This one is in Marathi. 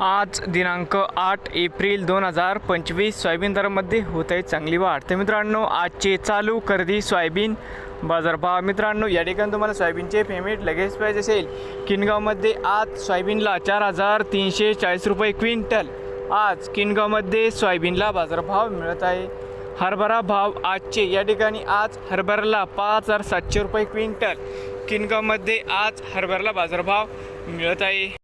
आज दिनांक आठ एप्रिल दोन हजार पंचवीस सोयाबीन दरामध्ये होत आहे चांगली वाढ. तर मित्रांनो आजचे चालू खरेदी सोयाबीन बाजारभाव मित्रांनो या ठिकाणी तुम्हाला सोयाबीनचे पेमेंट लगेच पाहिजे असेल. किनगावमध्ये आज सोयाबीनला चार हजार तीनशे चाळीस रुपये क्विंटल. आज किनगावमध्ये सोयाबीनला बाजारभाव मिळत आहे. हरभरा भाव आजचे या ठिकाणी आज हरभऱ्याला पाच हजार सातशे रुपये क्विंटल. किनगावमध्ये आज हरभऱ्याला बाजारभाव मिळत आहे.